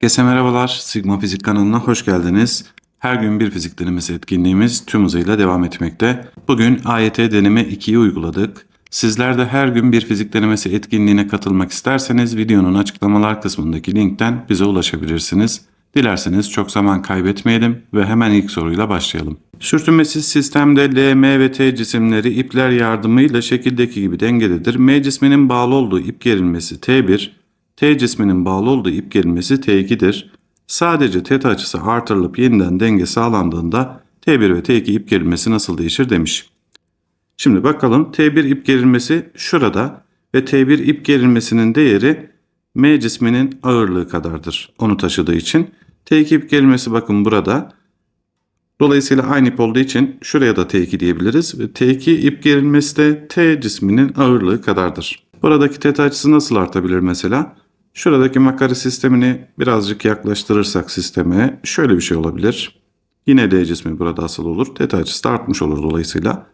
Herkese merhabalar. Sigma Fizik kanalına hoş geldiniz. Her gün bir fizik denemesi etkinliğimiz tüm hızıyla devam etmekte. Bugün AYT deneme 2'yi uyguladık. Sizler de her gün bir fizik denemesi etkinliğine katılmak isterseniz videonun açıklamalar kısmındaki linkten bize ulaşabilirsiniz. Dilerseniz çok zaman kaybetmeyelim ve hemen ilk soruyla başlayalım. Sürtünmesiz sistemde L, M ve T cisimleri ipler yardımıyla şekildeki gibi dengededir. M cisminin bağlı olduğu ip gerilmesi T1, T cisminin bağlı olduğu ip gerilmesi T2'dir. Sadece θ açısı artırılıp yeniden denge sağlandığında T1 ve T2 ip gerilmesi nasıl değişir demiş. Şimdi bakalım T1 ip gerilmesi şurada ve T1 ip gerilmesinin değeri M cisminin ağırlığı kadardır. Onu taşıdığı için. T2 ip gerilmesi bakın burada. Dolayısıyla aynı ip olduğu için şuraya da T2 diyebiliriz. Ve T2 ip gerilmesi de T cisminin ağırlığı kadardır. Buradaki θ açısı nasıl artabilir mesela? Şuradaki makara sistemini birazcık yaklaştırırsak sisteme şöyle bir şey olabilir. Yine D cismi burada asıl olur. θ açısı da artmış olur dolayısıyla.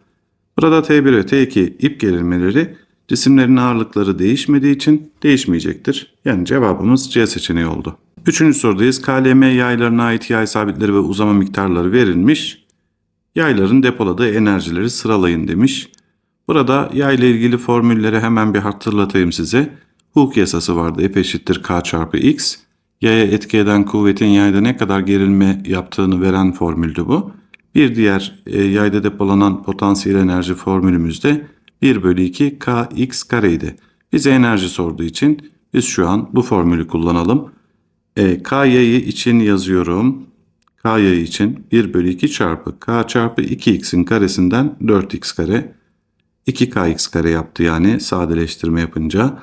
Burada T1 ve T2 ip gerilmeleri cisimlerin ağırlıkları değişmediği için değişmeyecektir. Yani cevabımız C seçeneği oldu. Üçüncü sorudayız. KLM yaylarına ait yay sabitleri ve uzama miktarları verilmiş. Yayların depoladığı enerjileri sıralayın demiş. Burada yay ile ilgili formülleri hemen bir hatırlatayım size. Hooke yasası vardı. F eşittir K çarpı X. Yaya etki eden kuvvetin yayda ne kadar gerilme yaptığını veren formüldü bu. Bir diğer e, yayda depolanan potansiyel enerji formülümüzde 1 bölü 2 kx kareydi. Bize enerji sorduğu için biz şu an bu formülü kullanalım. E, k yayı için yazıyorum. K yayı için 1 bölü 2 çarpı k çarpı 2x'in karesinden 4x kare. 2kx kare yaptı yani sadeleştirme yapınca.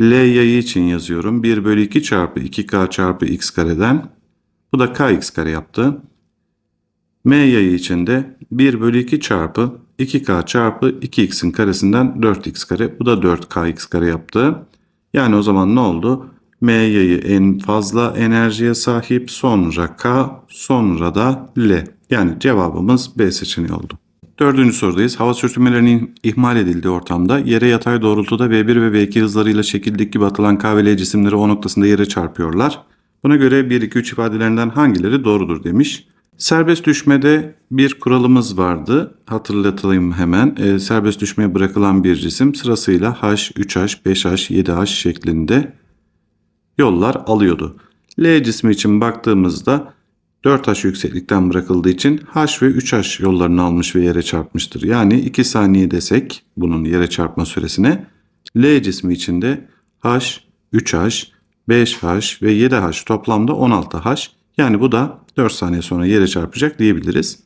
L yayı için yazıyorum. 1 bölü 2 çarpı 2k çarpı x kareden. Bu da kx kare yaptı. M yayı için de 1 bölü 2 çarpı 2k çarpı 2x'in karesinden 4x kare. Bu da 4kx kare yaptı. Yani o zaman ne oldu? M yayı en fazla enerjiye sahip sonra K sonra da L. Yani cevabımız B seçeneği oldu. Dördüncü sorudayız. Hava sürtünmelerinin ihmal edildiği ortamda yere yatay doğrultuda V1 ve V2 hızlarıyla şekildeki gibi atılan K ve L cisimleri O noktasında yere çarpıyorlar. Buna göre 1, 2, 3 ifadelerinden hangileri doğrudur demiş. Serbest düşmede bir kuralımız vardı. Hatırlatayım hemen. E, serbest düşmeye bırakılan bir cisim sırasıyla H, 3H, 5H, 7H şeklinde yollar alıyordu. L cismi için baktığımızda 4H yükseklikten bırakıldığı için H ve 3H yollarını almış ve yere çarpmıştır. Yani 2 saniye desek bunun yere çarpma süresine L cismi için de H, 3H, 5H ve 7H toplamda 16H. Yani bu da 4 saniye sonra yere çarpacak diyebiliriz.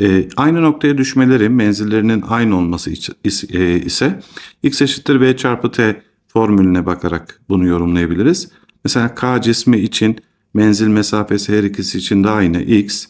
E, aynı noktaya düşmeleri menzillerinin aynı olması e, ise x eşittir v çarpı t formülüne bakarak bunu yorumlayabiliriz. Mesela k cismi için menzil mesafesi her ikisi için de aynı x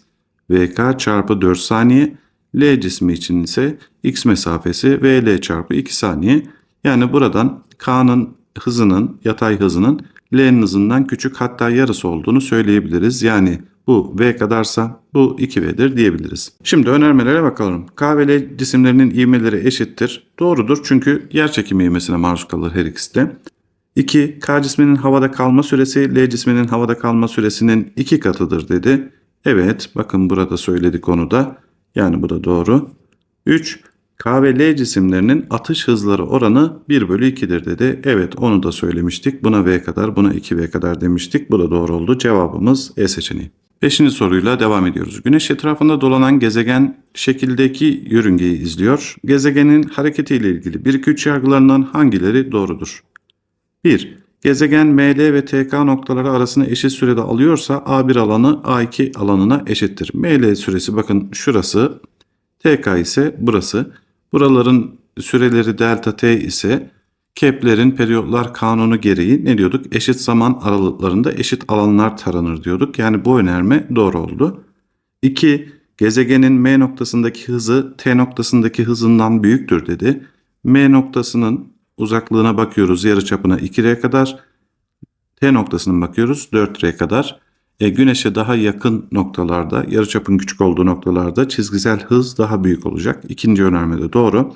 vk çarpı 4 saniye. L cismi için ise x mesafesi vl çarpı 2 saniye. Yani buradan k'nın hızının yatay hızının L'nin hızından küçük hatta yarısı olduğunu söyleyebiliriz. Yani bu V kadarsa bu 2V'dir diyebiliriz. Şimdi önermelere bakalım. K ve L cisimlerinin ivmeleri eşittir. Doğrudur çünkü yer çekimi ivmesine maruz kalır her ikisi de. 2. K cisminin havada kalma süresi L cisminin havada kalma süresinin 2 katıdır dedi. Evet bakın burada söyledik onu da. Yani bu da doğru. 3. K ve L cisimlerinin atış hızları oranı 1 bölü 2'dir dedi. Evet onu da söylemiştik. Buna V kadar buna 2V kadar demiştik. Bu da doğru oldu. Cevabımız E seçeneği. Beşinci soruyla devam ediyoruz. Güneş etrafında dolanan gezegen şekildeki yörüngeyi izliyor. Gezegenin hareketiyle ilgili 1-2-3 yargılarından hangileri doğrudur? 1. Gezegen ML ve TK noktaları arasını eşit sürede alıyorsa A1 alanı A2 alanına eşittir. ML süresi bakın şurası, TK ise burası. Buraların süreleri delta t ise Kepler'in periyotlar kanunu gereği ne diyorduk? Eşit zaman aralıklarında eşit alanlar taranır diyorduk. Yani bu önerme doğru oldu. 2. Gezegenin M noktasındaki hızı T noktasındaki hızından büyüktür dedi. M noktasının uzaklığına bakıyoruz yarıçapına 2R kadar. T noktasına bakıyoruz 4R kadar. E, güneşe daha yakın noktalarda, yarıçapın küçük olduğu noktalarda çizgisel hız daha büyük olacak. İkinci önerme de doğru.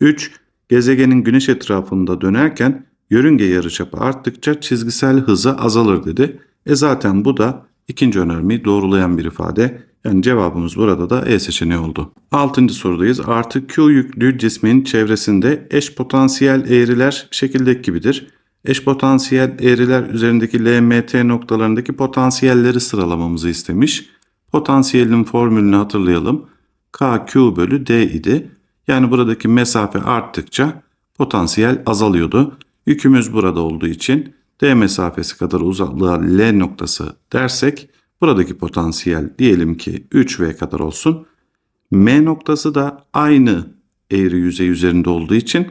3. Gezegenin güneş etrafında dönerken yörünge yarıçapı arttıkça çizgisel hızı azalır dedi. E zaten bu da ikinci önermeyi doğrulayan bir ifade. Yani cevabımız burada da E seçeneği oldu. Altıncı sorudayız. Artı Q yüklü cismin çevresinde eş potansiyel eğriler şekildeki gibidir. Eş potansiyel eğriler üzerindeki LMT noktalarındaki potansiyelleri sıralamamızı istemiş. Potansiyelin formülünü hatırlayalım. KQ bölü D idi. Yani buradaki mesafe arttıkça potansiyel azalıyordu. Yükümüz burada olduğu için D mesafesi kadar uzaklığa L noktası dersek buradaki potansiyel diyelim ki 3V kadar olsun. M noktası da aynı eğri yüzey üzerinde olduğu için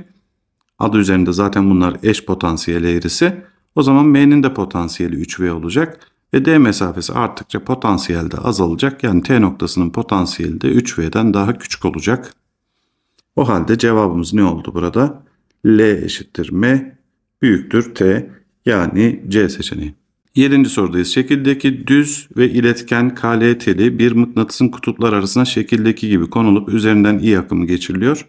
adı üzerinde zaten bunlar eş potansiyel eğrisi. O zaman M'nin de potansiyeli 3V olacak ve D mesafesi arttıkça potansiyel de azalacak. Yani T noktasının potansiyeli de 3V'den daha küçük olacak. O halde cevabımız ne oldu burada? L eşittir M büyüktür T yani C seçeneği. Yedinci sorudayız. Şekildeki düz ve iletken KL teli bir mıknatısın kutuplar arasına şekildeki gibi konulup üzerinden I akımı geçiriliyor.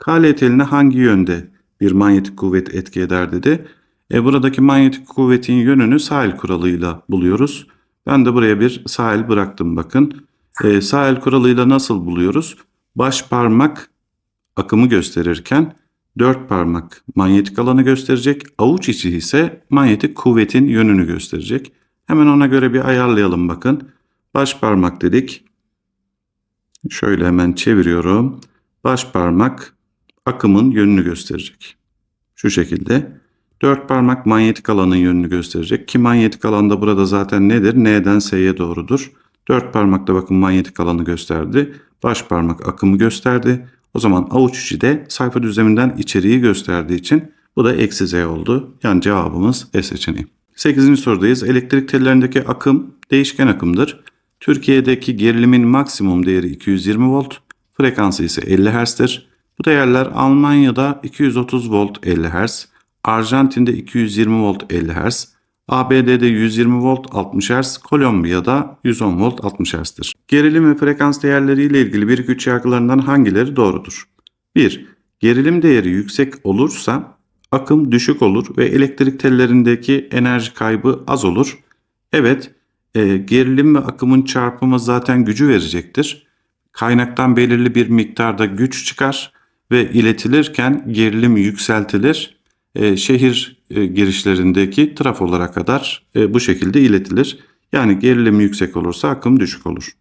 KL teline hangi yönde bir manyetik kuvvet etki eder dedi. E buradaki manyetik kuvvetin yönünü sahil kuralıyla buluyoruz. Ben de buraya bir sahil bıraktım bakın. E, sahil kuralıyla nasıl buluyoruz? Baş parmak akımı gösterirken dört parmak manyetik alanı gösterecek. Avuç içi ise manyetik kuvvetin yönünü gösterecek. Hemen ona göre bir ayarlayalım bakın. Baş parmak dedik. Şöyle hemen çeviriyorum. Baş parmak akımın yönünü gösterecek. Şu şekilde. Dört parmak manyetik alanın yönünü gösterecek. Ki manyetik alanda burada zaten nedir? N'den S'ye doğrudur. Dört parmakta bakın manyetik alanı gösterdi. Baş parmak akımı gösterdi. O zaman avuç içi de sayfa düzleminden içeriği gösterdiği için bu da eksi Z oldu. Yani cevabımız E seçeneği. 8. sorudayız. Elektrik tellerindeki akım değişken akımdır. Türkiye'deki gerilimin maksimum değeri 220 volt, frekansı ise 50 Hz'dir. Bu değerler Almanya'da 230 volt 50 Hz, Arjantin'de 220 volt 50 Hz, ABD'de 120 volt 60 Hz, Kolombiya'da 110 volt 60 Hz'dir. Gerilim ve frekans değerleriyle ilgili 1-2-3 yargılarından hangileri doğrudur? 1. Gerilim değeri yüksek olursa akım düşük olur ve elektrik tellerindeki enerji kaybı az olur. Evet, e, gerilim ve akımın çarpımı zaten gücü verecektir. Kaynaktan belirli bir miktarda güç çıkar ve iletilirken gerilim yükseltilir. E, şehir e, girişlerindeki trafolara kadar e, bu şekilde iletilir. Yani gerilim yüksek olursa akım düşük olur.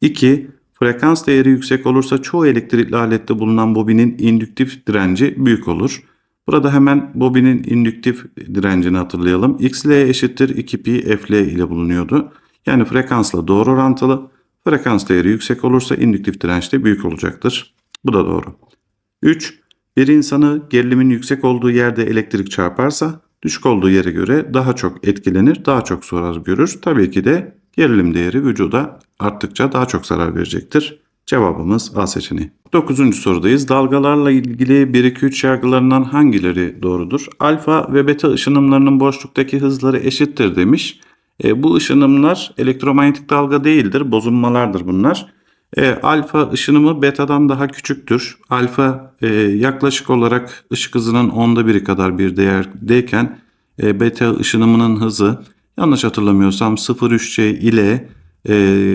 2. Frekans değeri yüksek olursa çoğu elektrikli alette bulunan bobinin indüktif direnci büyük olur. Burada hemen bobinin indüktif direncini hatırlayalım. XL eşittir 2pi FL ile bulunuyordu. Yani frekansla doğru orantılı. Frekans değeri yüksek olursa indüktif direnç de büyük olacaktır. Bu da doğru. 3. Bir insanı gerilimin yüksek olduğu yerde elektrik çarparsa düşük olduğu yere göre daha çok etkilenir, daha çok zarar görür. Tabii ki de gerilim değeri vücuda arttıkça daha çok zarar verecektir. Cevabımız A seçeneği. 9. sorudayız. Dalgalarla ilgili 1-2-3 yargılarından hangileri doğrudur? Alfa ve beta ışınımlarının boşluktaki hızları eşittir demiş. E, bu ışınımlar elektromanyetik dalga değildir, bozulmalardır bunlar. E, alfa ışınımı betadan daha küçüktür. Alfa e, yaklaşık olarak ışık hızının onda biri kadar bir değerdeyken e, beta ışınımının hızı yanlış hatırlamıyorsam 0,3C ile e,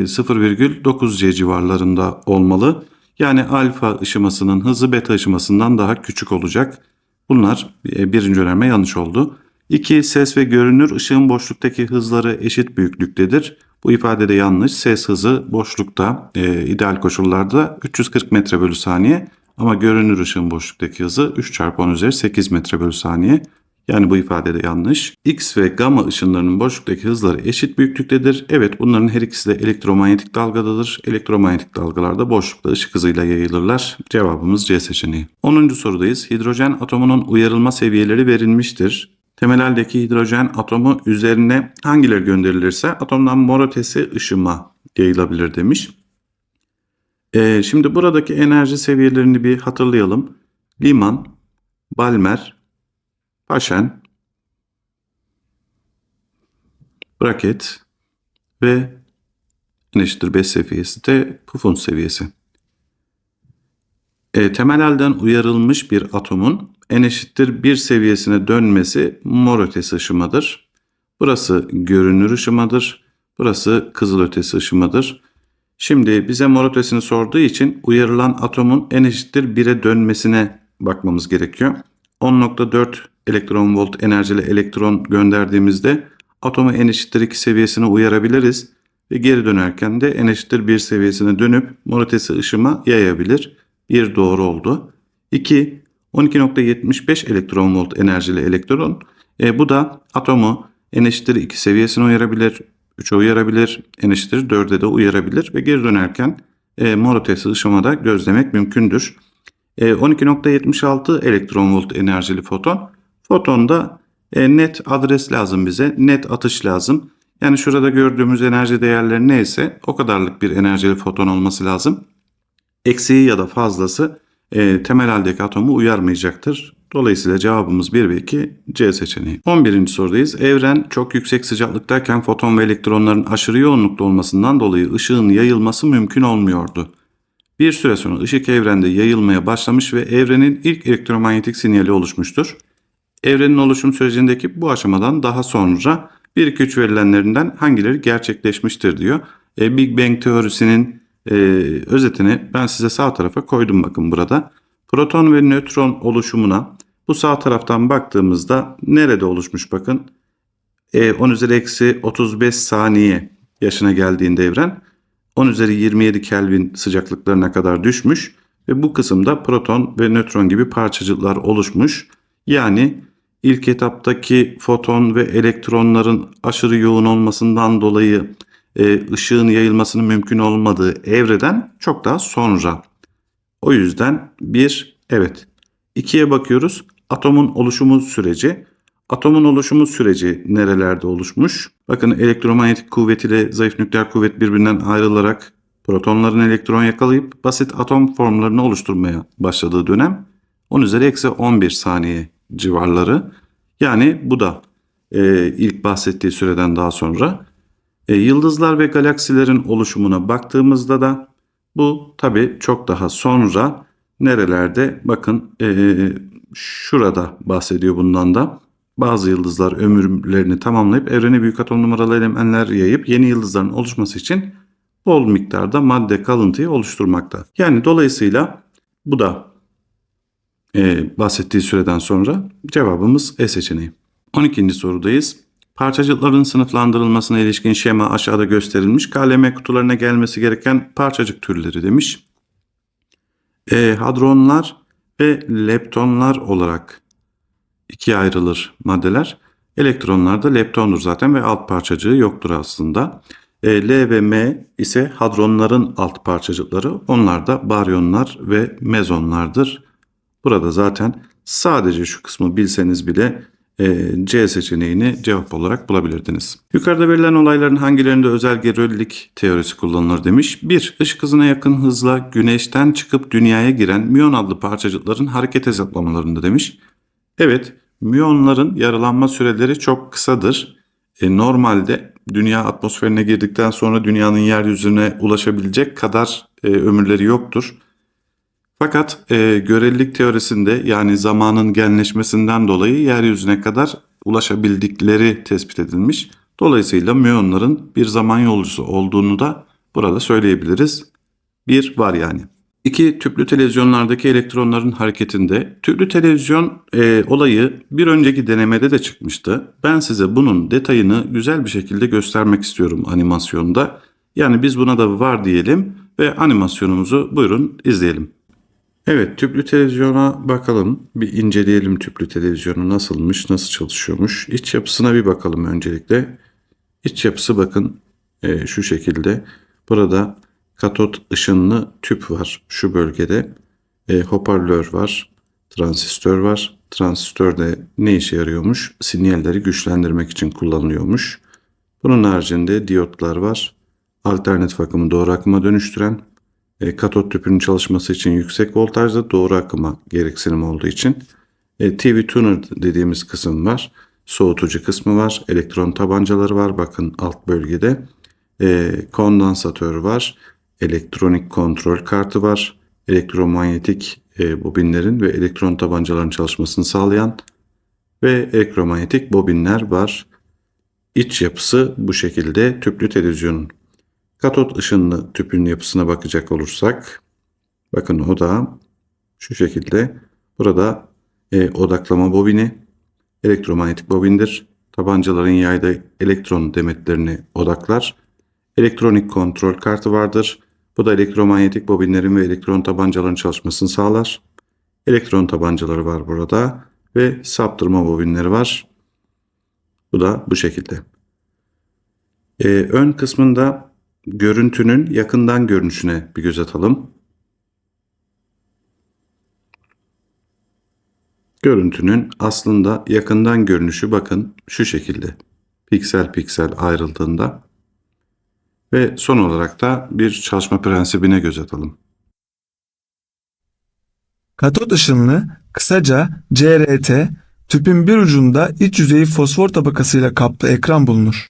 0,9C civarlarında olmalı. Yani alfa ışımasının hızı beta ışımasından daha küçük olacak. Bunlar e, birinci önerme yanlış oldu. 2. Ses ve görünür ışığın boşluktaki hızları eşit büyüklüktedir. Bu ifade de yanlış. Ses hızı boşlukta e, ideal koşullarda 340 metre bölü saniye ama görünür ışığın boşluktaki hızı 3 çarpı 10 üzeri 8 metre bölü saniye. Yani bu ifade de yanlış. X ve gamma ışınlarının boşluktaki hızları eşit büyüklüktedir. Evet bunların her ikisi de elektromanyetik dalgadadır. Elektromanyetik dalgalarda boşlukta ışık hızıyla yayılırlar. Cevabımız C seçeneği. 10. sorudayız. Hidrojen atomunun uyarılma seviyeleri verilmiştir. Temel haldeki hidrojen atomu üzerine hangileri gönderilirse atomdan mor ötesi ışıma yayılabilir demiş. Ee, şimdi buradaki enerji seviyelerini bir hatırlayalım. Liman, Balmer, Paşen, Braket ve eşittir 5 seviyesi de Pufun seviyesi. E, temel halden uyarılmış bir atomun n eşittir 1 seviyesine dönmesi mor ötesi ışımadır. Burası görünür ışımadır. Burası kızılötesi ışımadır. Şimdi bize mor ötesini sorduğu için uyarılan atomun en eşittir 1'e dönmesine bakmamız gerekiyor. 10.4 elektron volt enerjili elektron gönderdiğimizde atomu en eşittir 2 seviyesine uyarabiliriz ve geri dönerken de en eşittir 1 seviyesine dönüp mor ötesi ışıma yayabilir. Bir doğru oldu. 2 12.75 elektron volt enerjili elektron. E, bu da atomu en eşittir 2 seviyesine uyarabilir, 3'e uyarabilir, en eşittir 4'e de uyarabilir ve geri dönerken e, mor ışımada gözlemek mümkündür. E, 12.76 elektron volt enerjili foton. Fotonda e, net adres lazım bize, net atış lazım. Yani şurada gördüğümüz enerji değerleri neyse o kadarlık bir enerjili foton olması lazım. Eksiği ya da fazlası e, temel haldeki atomu uyarmayacaktır. Dolayısıyla cevabımız 1 ve 2 C seçeneği. 11. sorudayız. Evren çok yüksek sıcaklıktayken foton ve elektronların aşırı yoğunlukta olmasından dolayı ışığın yayılması mümkün olmuyordu. Bir süre sonra ışık evrende yayılmaya başlamış ve evrenin ilk elektromanyetik sinyali oluşmuştur. Evrenin oluşum sürecindeki bu aşamadan daha sonra 1 2 3 verilenlerinden hangileri gerçekleşmiştir diyor. E, Big Bang teorisinin e, özetini ben size sağ tarafa koydum bakın burada. Proton ve nötron oluşumuna bu sağ taraftan baktığımızda nerede oluşmuş bakın. E, 10 üzeri eksi 35 saniye yaşına geldiğinde evren 10 üzeri 27 Kelvin sıcaklıklarına kadar düşmüş ve bu kısımda proton ve nötron gibi parçacıklar oluşmuş. Yani ilk etaptaki foton ve elektronların aşırı yoğun olmasından dolayı e, ışığın yayılmasının mümkün olmadığı evreden çok daha sonra. O yüzden bir evet. İkiye bakıyoruz. Atomun oluşumu süreci. Atomun oluşumu süreci nerelerde oluşmuş? Bakın elektromanyetik kuvvet ile zayıf nükleer kuvvet birbirinden ayrılarak protonların elektron yakalayıp basit atom formlarını oluşturmaya başladığı dönem 10 üzeri eksi 11 saniye civarları. Yani bu da e, ilk bahsettiği süreden daha sonra. E, yıldızlar ve galaksilerin oluşumuna baktığımızda da bu tabi çok daha sonra nerelerde bakın e, şurada bahsediyor bundan da. Bazı yıldızlar ömürlerini tamamlayıp evrene büyük atom numaralı elementler yayıp yeni yıldızların oluşması için bol miktarda madde kalıntıyı oluşturmakta. Yani dolayısıyla bu da e, bahsettiği süreden sonra cevabımız E seçeneği. 12. sorudayız. Parçacıkların sınıflandırılmasına ilişkin şema aşağıda gösterilmiş. KLM kutularına gelmesi gereken parçacık türleri demiş. E, hadronlar ve leptonlar olarak ikiye ayrılır maddeler. Elektronlar da leptondur zaten ve alt parçacığı yoktur aslında. E, L ve M ise hadronların alt parçacıkları. Onlar da baryonlar ve mezonlardır. Burada zaten sadece şu kısmı bilseniz bile C seçeneğini cevap olarak bulabilirdiniz. Yukarıda verilen olayların hangilerinde özel görelilik teorisi kullanılır demiş. 1. Işık hızına yakın hızla güneşten çıkıp dünyaya giren müyon adlı parçacıkların hareket hesaplamalarında demiş. Evet, müyonların yaralanma süreleri çok kısadır. E, normalde dünya atmosferine girdikten sonra dünyanın yeryüzüne ulaşabilecek kadar e, ömürleri yoktur. Fakat e, görelilik teorisinde yani zamanın genleşmesinden dolayı yeryüzüne kadar ulaşabildikleri tespit edilmiş. Dolayısıyla müyonların bir zaman yolcusu olduğunu da burada söyleyebiliriz. Bir var yani. İki tüplü televizyonlardaki elektronların hareketinde tüplü televizyon e, olayı bir önceki denemede de çıkmıştı. Ben size bunun detayını güzel bir şekilde göstermek istiyorum animasyonda. Yani biz buna da var diyelim ve animasyonumuzu buyurun izleyelim. Evet tüplü televizyona bakalım. Bir inceleyelim tüplü televizyonu nasılmış, nasıl çalışıyormuş. İç yapısına bir bakalım öncelikle. İç yapısı bakın e, şu şekilde. Burada katot ışınlı tüp var şu bölgede. E, hoparlör var, transistör var. Transistör de ne işe yarıyormuş? Sinyalleri güçlendirmek için kullanılıyormuş. Bunun haricinde diyotlar var. Alternatif akımı doğru akıma dönüştüren e, katot tüpünün çalışması için yüksek voltajda doğru akıma gereksinim olduğu için e, TV tuner dediğimiz kısım var. Soğutucu kısmı var. Elektron tabancaları var. Bakın alt bölgede. E, kondansatör var. Elektronik kontrol kartı var. Elektromanyetik e, bobinlerin ve elektron tabancaların çalışmasını sağlayan ve elektromanyetik bobinler var. iç yapısı bu şekilde tüplü televizyonun. Katot ışınlı tüpün yapısına bakacak olursak bakın o da şu şekilde burada e, odaklama bobini elektromanyetik bobindir. Tabancaların yayda elektron demetlerini odaklar. Elektronik kontrol kartı vardır. Bu da elektromanyetik bobinlerin ve elektron tabancaların çalışmasını sağlar. Elektron tabancaları var burada ve saptırma bobinleri var. Bu da bu şekilde. Ee, ön kısmında görüntünün yakından görünüşüne bir göz atalım. Görüntünün aslında yakından görünüşü bakın şu şekilde. Piksel piksel ayrıldığında. Ve son olarak da bir çalışma prensibine göz atalım. Katot ışınlı, kısaca CRT, tüpün bir ucunda iç yüzeyi fosfor tabakasıyla kaplı ekran bulunur.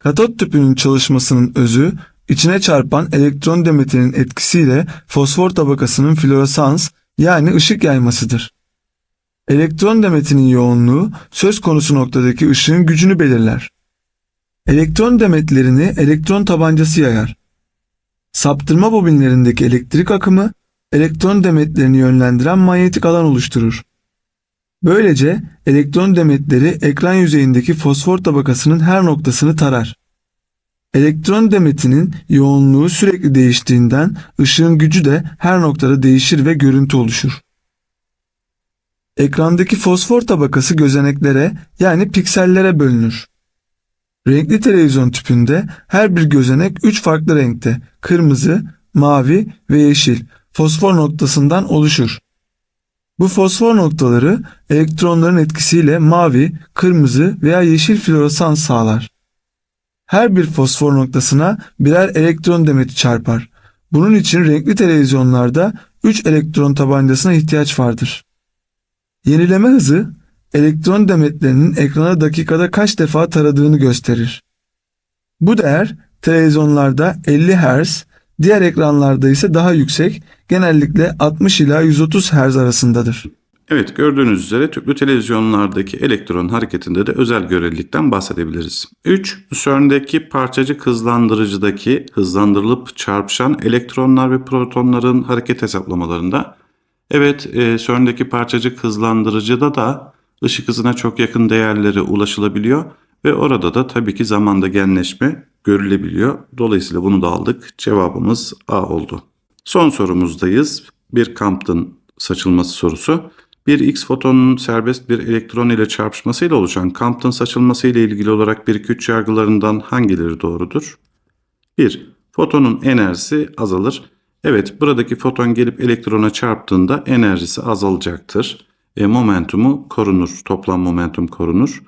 Katot tüpünün çalışmasının özü, içine çarpan elektron demetinin etkisiyle fosfor tabakasının floresans yani ışık yaymasıdır. Elektron demetinin yoğunluğu söz konusu noktadaki ışığın gücünü belirler. Elektron demetlerini elektron tabancası yayar. Saptırma bobinlerindeki elektrik akımı elektron demetlerini yönlendiren manyetik alan oluşturur. Böylece elektron demetleri ekran yüzeyindeki fosfor tabakasının her noktasını tarar. Elektron demetinin yoğunluğu sürekli değiştiğinden ışığın gücü de her noktada değişir ve görüntü oluşur. Ekrandaki fosfor tabakası gözeneklere yani piksellere bölünür. Renkli televizyon tüpünde her bir gözenek 3 farklı renkte kırmızı, mavi ve yeşil fosfor noktasından oluşur. Bu fosfor noktaları elektronların etkisiyle mavi, kırmızı veya yeşil floresan sağlar. Her bir fosfor noktasına birer elektron demeti çarpar. Bunun için renkli televizyonlarda 3 elektron tabancasına ihtiyaç vardır. Yenileme hızı elektron demetlerinin ekrana dakikada kaç defa taradığını gösterir. Bu değer televizyonlarda 50 Hz, diğer ekranlarda ise daha yüksek, genellikle 60 ila 130 Hz arasındadır. Evet gördüğünüz üzere tüplü televizyonlardaki elektron hareketinde de özel görelilikten bahsedebiliriz. 3. CERN'deki parçacık hızlandırıcıdaki hızlandırılıp çarpışan elektronlar ve protonların hareket hesaplamalarında Evet e, CERN'deki parçacık hızlandırıcıda da ışık hızına çok yakın değerlere ulaşılabiliyor ve orada da tabii ki zamanda genleşme görülebiliyor. Dolayısıyla bunu da aldık. Cevabımız A oldu. Son sorumuzdayız. Bir Compton saçılması sorusu. Bir X fotonun serbest bir elektron ile çarpışmasıyla oluşan Compton saçılması ile ilgili olarak bir güç yargılarından hangileri doğrudur? 1. Fotonun enerjisi azalır. Evet buradaki foton gelip elektrona çarptığında enerjisi azalacaktır. E, momentumu korunur. Toplam momentum korunur.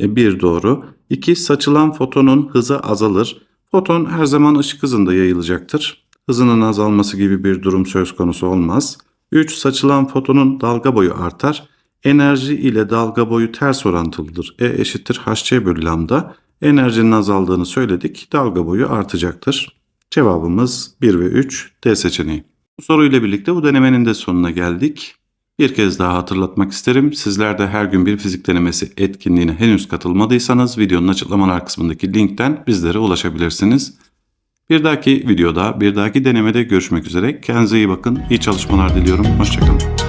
E, bir doğru. 2. Saçılan fotonun hızı azalır. Foton her zaman ışık hızında yayılacaktır. Hızının azalması gibi bir durum söz konusu olmaz. 3. Saçılan fotonun dalga boyu artar. Enerji ile dalga boyu ters orantılıdır. E eşittir hc bölü lambda. Enerjinin azaldığını söyledik. Dalga boyu artacaktır. Cevabımız 1 ve 3 D seçeneği. Bu soruyla birlikte bu denemenin de sonuna geldik. Bir kez daha hatırlatmak isterim. Sizler de her gün bir fizik denemesi etkinliğine henüz katılmadıysanız videonun açıklamalar kısmındaki linkten bizlere ulaşabilirsiniz. Bir dahaki videoda, bir dahaki denemede görüşmek üzere. Kendinize iyi bakın. İyi çalışmalar diliyorum. Hoşçakalın.